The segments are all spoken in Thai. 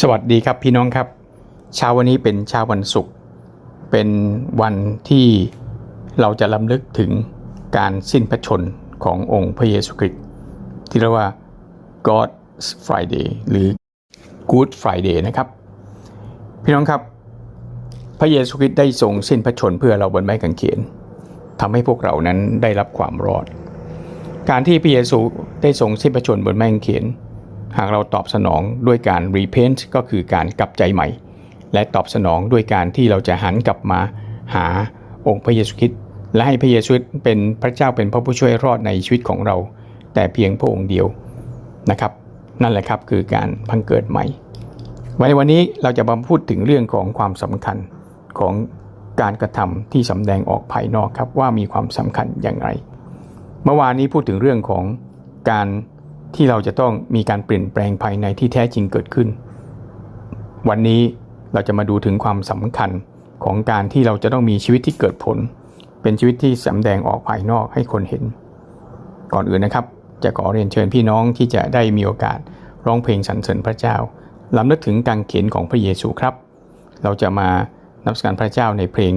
สวัสดีครับพี่น้องครับ เช้าวันนี้เป็นเช้าวันศุกร์เป็นวันที่เราจะลำลึกถึงการสิ้นพระชนขององค์พระเยซูคริสต์ที่เรียกว่า God's Friday หรือ Good Friday นะครับ พี่น้องครับ พระเยซูคริสต์ได้ทรงสิ้นพระชนเพื่อเราบนไม้กางเขนทำให้พวกเรานั้นได้รับความรอด การที่พระเยซูได้ทรงสิ้นพระชนบนไม้กางเขน หากเราตอบสนองด้วยการ repent ก็คือการกลับใจใหม่ และตอบสนองด้วยการที่เราจะหันกลับมาหาองค์พระเยซูคริสต์และให้พระเยซูคริสต์เป็นพระเจ้าเป็นพระผู้ช่วยรอดในชีวิตของเรา แต่เพียงพระองค์เดียวนะครับ นั่นแหละครับคือการพังเกิดใหม่ในวันนี้เราจะมาพูดถึงเรื่องของความสำคัญของการกระทำที่สำแดงออกภายนอกครับว่ามีความสำคัญอย่างไร เมื่อวานนี้พูดถึงเรื่องของการ ที่เราจะต้องมีการเปลี่ยนแปลงภายในที่แท้จริงเกิดขึ้น วันนี้เราจะมาดูถึงความสำคัญของการที่เราจะต้องมีชีวิตที่เกิดผล เป็นชีวิตที่สำแดงออกภายนอกให้คนเห็น ก่อนอื่นนะครับ จะขอเรียนเชิญพี่น้องที่จะได้มีโอกาสร้องเพลงสรรเสริญพระเจ้าลำลึกถึงการเขียนของพระเยซูครับ เราจะมานับสการพระเจ้าในเพลง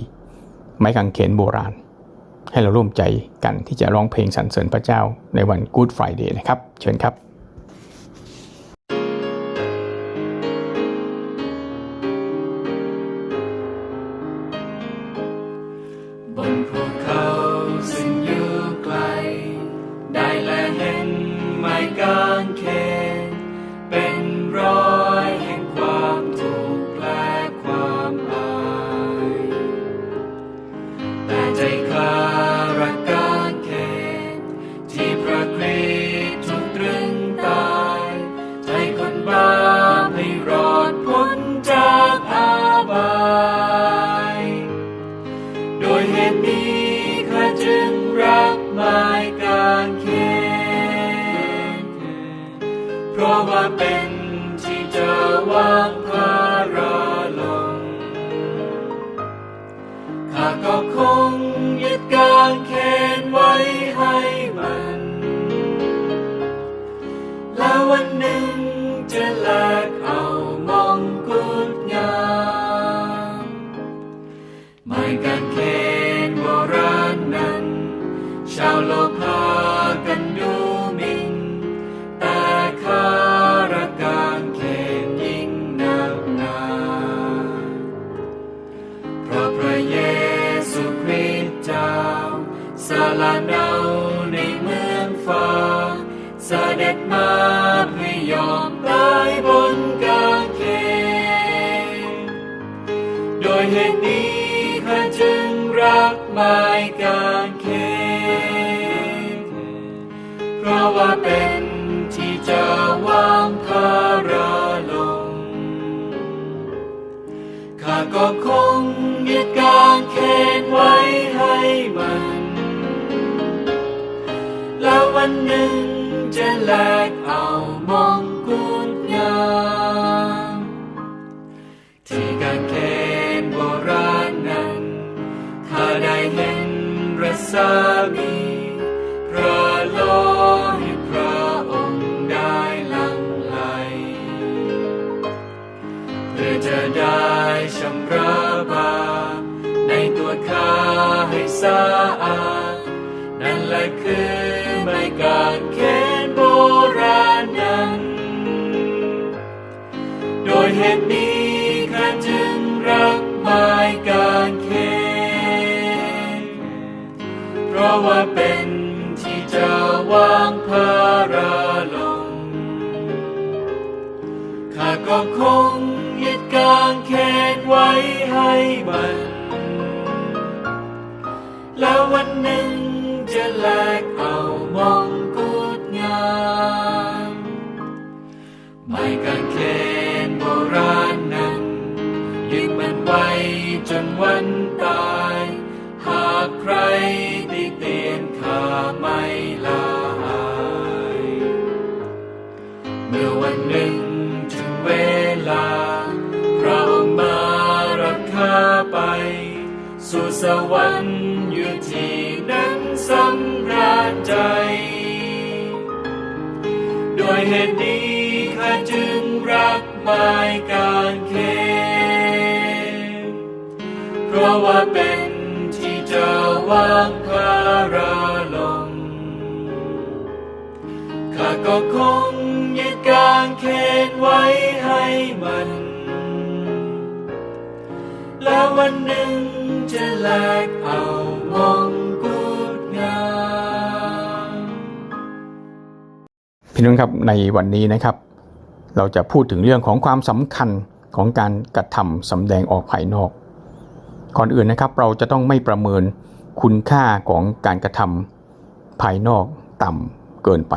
104 ไม้กางเขนโบราณ ให้เราร่วมใจกันที่จะร้องเพลงสรรเสริญพระเจ้าในวัน Good Friday นะครับ เชิญครับบ ข้าก็คงยึดกาง ก็คงยึดกางเขนไว้ให้มัน แล้ววันหนึ่งจะแลกเอามงกุฎงามที่กางเขนโบราณนั้นถ้าได้เห็นรัศมีพระโลหิตพระองค์ได้ลังไหลเพื่อจะได้ ชำระบาปในตัวข้าให้สะอาดนั่นแหละคือไม่กางเขนโบราณนั้น โดยเหตุนี้ข้าจึงรักไม้กางเขนเพราะว่าเป็นที่จะวางภาระลงข้าก็คง กางเขตไว้ให้มัน แล้ววันหนึ่งจะแหลก วรรค์อยู่ที่นั้นสำราญใจโดยเหตุนี้ข้าจึงรักไม้กางเขนเพราะว่าเป็นที่จะวางพระราลงข้าก็คงยึดกางเขนไว้ให้มัน แล้ววันหนึ่ง จะแลกเอามงกุฎงามพี่น้องครับในวันนี้นะครับ เราจะพูดถึงเรื่องของความสำคัญของการกระทำสำแดงออกภายนอก ก่อนอื่นนะครับเราจะต้องไม่ประเมินคุณค่าของการกระทำภายนอกต่ำเกินไป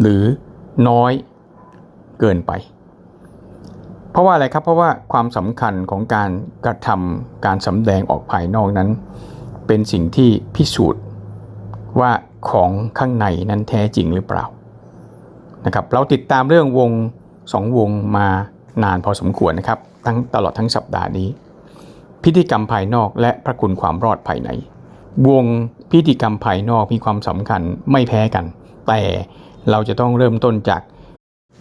หรือน้อยเกินไป เพราะว่าอะไรครับเพราะว่าความสำคัญของการกระทำการสำแดงออกภายนอกนั้น เป็นสิ่งที่พิสูจน์ว่าของข้างในนั้นแท้จริงหรือเปล่านะครับเราติดตามเรื่องวงสองวงมานานพอสมควรนะครับทั้งตลอดทั้งสัปดาห์นี้ พิธีกรรมภายนอกและพระคุณความรอดภายใน วงพิธีกรรมภายนอกมีความสำคัญไม่แพ้กัน แต่เราจะต้องเริ่มต้นจาก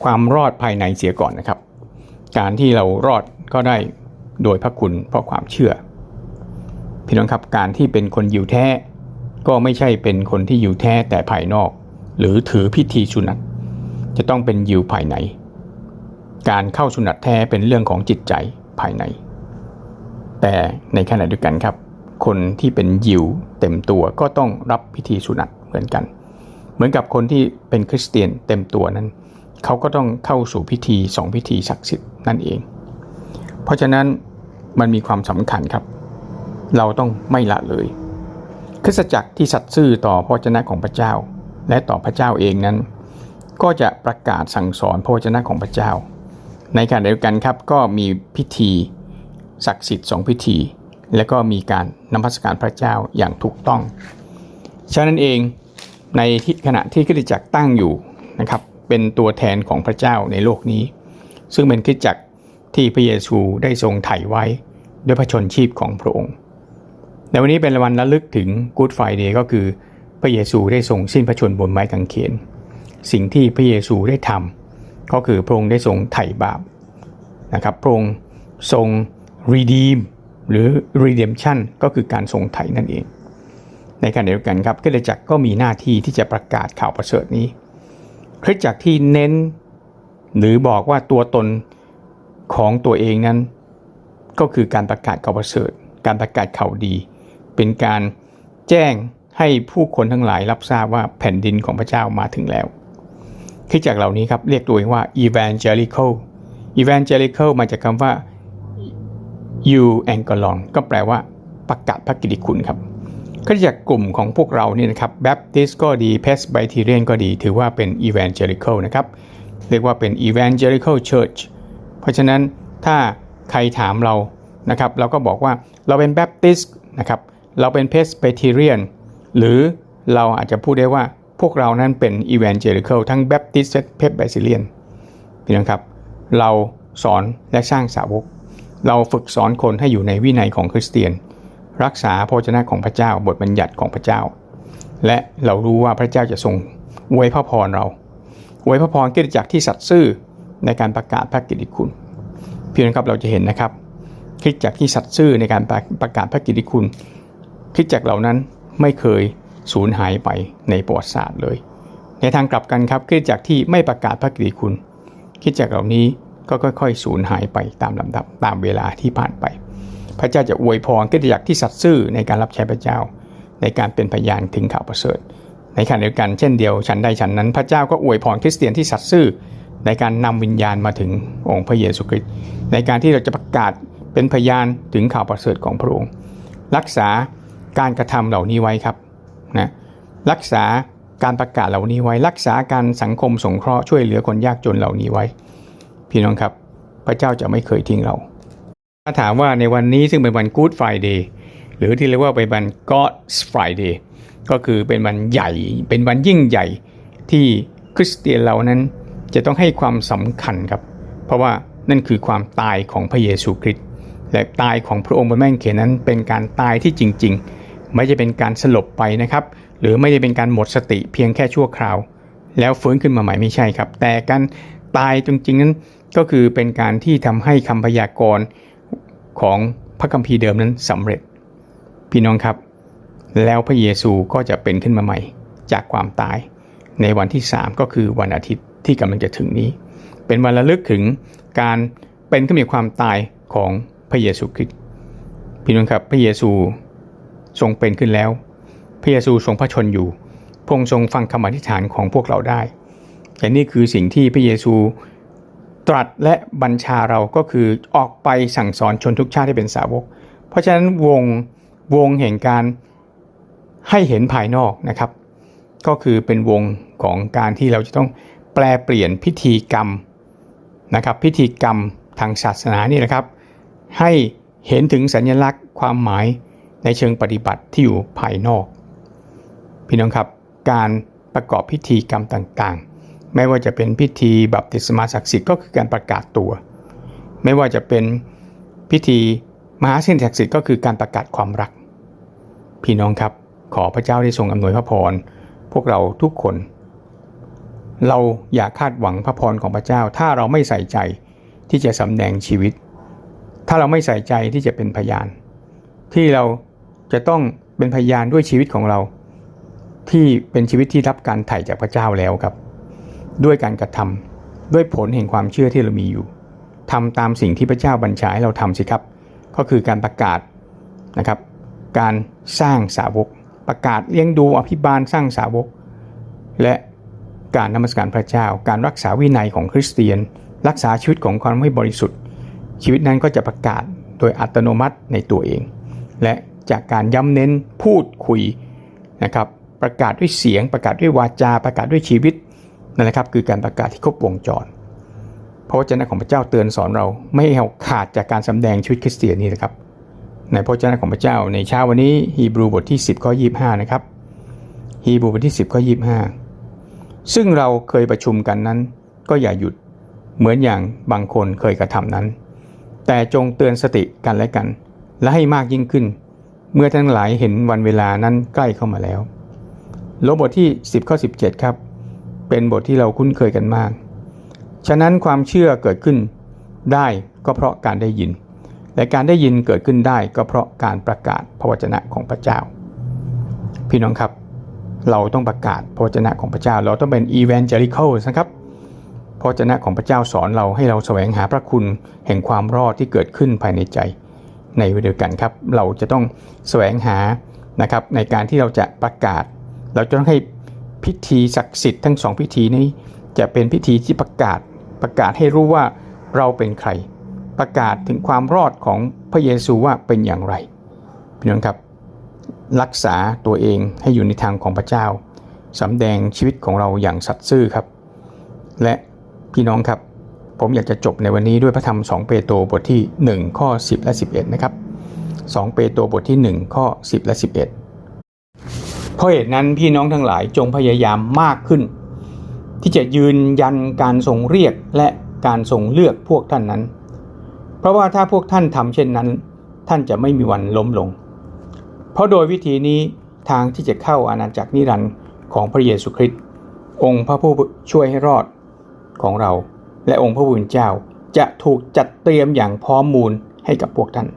ความรอดภายในเสียก่อนนะครับ การที่เรารอดก็ได้โดยพระคุณเพราะความเชื่อ พี่น้องครับการที่เป็นคนยิวแท้ ก็ไม่ใช่เป็นคนที่ยิวแท้แต่ภายนอก หรือถือพิธีสุนัตจะต้องเป็นยิวภายใน การเข้าสุนัตแท้เป็นเรื่องของจิตใจภายใน แต่ในขณะเดียวกันครับ คนที่เป็นยิวเต็มตัวก็ต้องรับพิธีสุนัตเหมือนกัน เหมือนกับคนที่เป็นคริสเตียนเต็มตัวนั้น เขาก็ต้องเข้าสู่พิธีสองพิธีศักดิ์สิทธิ์นั่นเอง เพราะฉะนั้นมันมีความสำคัญครับ เราต้องไม่ละเลยคริสตจักรที่สัตย์ซื่อต่อพระวจนะของพระเจ้า และต่อพระเจ้าเองนั้น ก็จะประกาศสั่งสอนพระวจนะของพระเจ้า ในขณะเดียวกันครับก็มีพิธีศักดิ์สิทธิ์สองพิธี และก็มีการนมัสการพระเจ้าอย่างถูกต้อง ฉะนั้นเองในขณะที่คริสตจักรตั้งอยู่นะครับ เป็นตัวแทนของพระเจ้าในโลกนี้ ซึ่งเป็นคริสตจักรที่พระเยซูได้ทรงไถ่ไว้ด้วยพระชนชีพของพระองค์ในวันนี้เป็นวันระลึกถึง Good Friday ก็คือพระเยซูได้ทรงสิ้นพระชนบนไม้กางเขน สิ่งที่พระเยซูได้ทำก็คือพระองค์ได้ทรงไถ่บาปนะครับพระองค์ทรง redeem หรือ redemption ก็คือการทรงไถ่นั่นเอง ในขณะเดียวกันครับคริสตจักรก็มีหน้าที่ที่จะประกาศข่าวประเสริฐนี้ คริสตจักรที่เน้น หรือบอกว่าตัวตนของตัวเองนั้น ก็คือการประกาศข่าวประเสริฐ การประกาศข่าวดี เป็นการแจ้งให้ผู้คนทั้งหลายรับทราบว่าแผ่นดินของพระเจ้ามาถึงแล้วคริสตจักรเหล่านี้ครับเรียกตัวเองว่า evangelical evangelical มาจากคำว่า you a n g e l o n ก็แปลว่าประกาศพระกิตติคุณครับ คริสตจักรกลุ่มของพวกเรานี่นะครับ Baptist ก็ดี Presbyterian ก็ดีถือว่าเป็น evangelical นะครับ เรียกว่าเป็น evangelical church เพราะฉะนั้นถ้าใครถามเรานะครับเราก็บอกว่าเราเป็น Baptist นะครับเราเป็น Presbyterian หรือเราอาจจะพูดได้ว่าพวกเรานั้นเป็น Evangelical ทั้ง Baptist และ Presbyterian พี่น้องครับเราสอนและสร้างสาวก เราฝึกสอนคนให้อยู่ในวินัยของคริสเตียน รักษาพระวจนะของพระเจ้าบทบัญญัติของพระเจ้า และเรารู้ว่าพระเจ้าจะทรงอวยพระพรเราอวยพระพรกิจจักรที่สัตย์ซื่อในการประกาศพระกิติคุณเพี่น้องครับเราจะเห็นนะครับคริสตจักที่สัตย์ซื่อในการประกาศพระกิติคุณคริสตจักเหล่านั้นไม่เคยสูญหายไปในประวัติศาสตร์เลย ในทางกลับกันครับคริสตจักที่ไม่ประกาศพระกิติคุณคริสตจักเหล่านี้ก็ค่อยๆ สูญหายไปตามลำดับตามเวลาที่ผ่านไป พระเจ้าจะอวยพรคริสตจักรที่สัตย์ซื่อในการรับใช้พระเจ้า ในการเป็นพยานถึงข่าวประเสริฐ ในขณะเดียวกันเช่นเดียวฉันใดฉันนั้นพระเจ้าก็อวยพรคริสเตียนที่สัตย์ซื่อในการนำวิญญาณมาถึงองค์พระเยซูคริสต์ในการที่เราจะประกาศเป็นพยานถึงข่าวประเสริฐของพระองค์รักษาการกระทำเหล่านี้ไว้ครับนะรักษาการประกาศเหล่านี้ไว้ รักษาการสังคมสงเคราะห์ช่วยเหลือคนยากจนเหล่านี้ไว้ พี่น้องครับ พระเจ้าจะไม่เคยทิ้งเรา ถ้าถามว่าในวันนี้ซึ่งเป็นวัน Good Friday หรือที่เรียกว่าเป็นวัน God's Friday ก็คือเป็นวันใหญ่ เป็นวันยิ่งใหญ่ที่คริสเตียนเรานั้นจะต้องให้ความสำคัญครับ เพราะว่านั่นคือความตายของพระเยซูคริสต์และตายของพระองค์บนแม่งเขนนั้นเป็นการตายที่จริง ๆ ไม่ใช่เป็นการสลบไปนะครับ หรือไม่ได้เป็นการหมดสติเพียงแค่ชั่วคราว แล้วฟื้นขึ้นมาใหม่ไม่ใช่ครับ แต่การตายจริงๆนั้นก็คือเป็นการที่ทำให้คำพยากรณ์ ของพระคัมภีร์เดิมนั้นสำเร็จ พี่น้องครับ แล้วพระเยซูก็จะเป็นขึ้นมาใหม่จากความตาย ในวันที่ 3 ก็คือวันอาทิตย์ที่กำลังจะถึงนี้ เป็นวันระลึกถึงการเป็นขึ้นมีความตายของพระเยซูคริสต์พี่น้องครับพระเยซูทรงเป็นขึ้นแล้ว พระเยซูทรงพระชนอยู่พงทรงฟังคำอธิษฐานของพวกเราได้แต่นี่คือสิ่งที่พระเยซู ตรัสและบัญชาเราก็คือออกไปสั่งสอนชนทุกชาติให้เป็นสาวก เพราะฉะนั้นวงวงแห่งการให้เห็นภายนอกนะครับ ก็คือเป็นวงของการที่เราจะต้องแปลเปลี่ยนพิธีกรรมนะครับ พิธีกรรมทางศาสนานี่นะครับ ให้เห็นถึงสัญลักษณ์ความหมายในเชิงปฏิบัติที่อยู่ภายนอก พี่น้องครับ การประกอบพิธีกรรมต่างๆ ไม่ว่าจะเป็นพิธีบัพติศมาศักดิ์สิทธิ์ก็คือการประกาศตัว ไม่ว่าจะเป็นพิธีมหาเส้นศักดิ์สิทธิ์ก็คือการประกาศความรัก พี่น้องครับ ขอพระเจ้าได้ทรงอำนวยพระพรพวกเราทุกคน เราอย่าคาดหวังพระพรของพระเจ้า ถ้าเราไม่ใส่ใจที่จะสำแดงชีวิต ถ้าเราไม่ใส่ใจที่จะเป็นพยาน ที่เราจะต้องเป็นพยานด้วยชีวิตของเรา ที่เป็นชีวิตที่รับการไถ่จากพระเจ้าแล้วครับ ด้วยการกระทำด้วยผลแห่งความเชื่อที่เรามีอยู่ทำตามสิ่งที่พระเจ้าบัญชาให้เราทำสิครับ ก็คือการประกาศนะครับ การสร้างสาวก ประกาศเลี้ยงดูอภิบาลสร้างสาวก และการนมัสการพระเจ้า การรักษาวินัยของคริสเตียน รักษาชีวิตของความไม่บริสุทธิ์ ชีวิตนั้นก็จะประกาศโดยอัตโนมัติในตัวเอง และจากการย้ำเน้นพูดคุยนะครับประกาศด้วยเสียงประกาศด้วยวาจา ประกาศด้วยชีวิต นั่นแหละครับคือการประกาศที่ครบวงจร พระวจนะของพระเจ้าเตือนสอนเราไม่ให้เราขาดจากการสำแดงชีวิตคริสเตียนนี่นะครับ ในพระวจนะของพระเจ้าในเช้าวันนี้ฮีบรูบทที่ 10 ข้อ 25 นะครับฮีบรูบทที่ 10 ข้อ 25 ซึ่งเราเคยประชุมกันนั้น ก็อย่าหยุดเหมือนอย่างบางคนเคยกระทำนั้น แต่จงเตือนสติกันและกัน และให้มากยิ่งขึ้น เมื่อทั้งหลายเห็นวันเวลานั้นใกล้เข้ามาแล้วโลบทที่ 10 ข้อ 17 ครับ เป็นบทที่เราคุ้นเคยกันมาก ฉะนั้นความเชื่อเกิดขึ้นได้ก็เพราะการได้ยิน และการได้ยินเกิดขึ้นได้ก็เพราะการประกาศพระวจนะของพระเจ้า พี่น้องครับ เราต้องประกาศพระวจนะของพระเจ้า เราต้องเป็น evangelical นะครับพระวจนะของพระเจ้าสอนเราให้เราแสวงหาพระคุณแห่งความรอดที่เกิดขึ้นภายในใจในเวลาเดียวกันครับ เราจะต้องแสวงหานะครับในการที่เราจะประกาศ เราจะต้องให้ พิธีศักดิ์สิทธิ์ทั้งสองพิธีนี้ จะเป็นพิธีที่ประกาศประกาศให้รู้ว่าเราเป็นใคร ประกาศถึงความรอดของพระเยซูว่าเป็นอย่างไรพี่น้องครับ รักษาตัวเองให้อยู่ในทางของพระเจ้าสำแดงชีวิตของเราอย่างสัตย์ซื่อครับ และพี่น้องครับ ผมอยากจะจบในวันนี้ด้วยพระธรรม 2 เปโตรบทที่ 1 ข้อ 10 และ 11 นะครับ 2 เปโตรบทที่ 1 ข้อ 10 และ 11 เพราะเหตุนั้นพี่น้องทั้งหลายจงพยายามมากขึ้น ที่จะยืนยันการทรงเรียกและการทรงเลือกพวกท่านนั้น เพราะว่าถ้าพวกท่านทำเช่นนั้น ท่านจะไม่มีวันล้มลง เพราะโดยวิธีนี้ทางที่จะเข้าอาณาจักรนิรันดร์ของพระเยซูคริสต์องค์พระผู้ช่วยให้รอดของเรา และองค์พระผู้เป็นเจ้าจะถูกจัดเตรียมอย่างพร้อมมูลให้กับพวกท่าน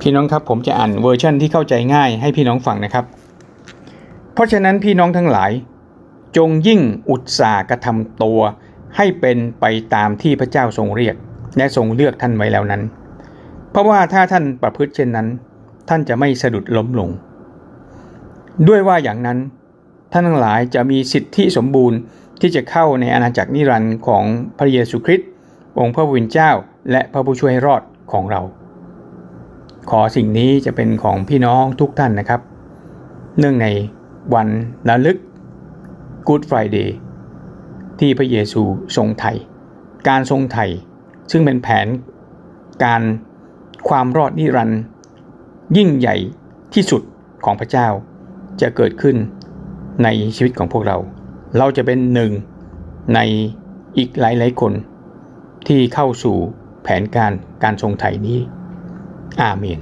พี่น้องครับผมจะอ่านเวอร์ชันที่เข้าใจง่ายให้พี่น้องฟังนะครับ เพราะฉะนั้นพี่น้องทั้งหลาย จงยิ่งอุตสาหกระทำตัว ให้เป็นไปตามที่พระเจ้าทรงเรียก และทรงเลือกท่านไว้แล้วนั้น เพราะว่าถ้าท่านประพฤติเช่นนั้น ท่านจะไม่สะดุดล้มลง ด้วยว่าอย่างนั้น ท่านทั้งหลายจะมีสิทธิสมบูรณ์ที่จะเข้าในอาณาจักรนิรันดร์ของพระเยซูคริสต์องค์พระผู้เป็นเจ้า และพระผู้ช่วยให้รอดของเรา ขอสิ่งนี้จะเป็นของพี่น้องทุกท่านนะครับ เนื่องใน วันระลึก Good Friday ที่พระเยซูทรงไถ่การทรงไถ่ซึ่งเป็นแผนการความรอดนิรันดร์ยิ่งใหญ่ที่สุดของพระเจ้า จะเกิดขึ้นในชีวิตของพวกเรา เราจะเป็นหนึ่งในอีกหลายๆคน ที่เข้าสู่แผนการการทรงไถ่นี้ อาเมน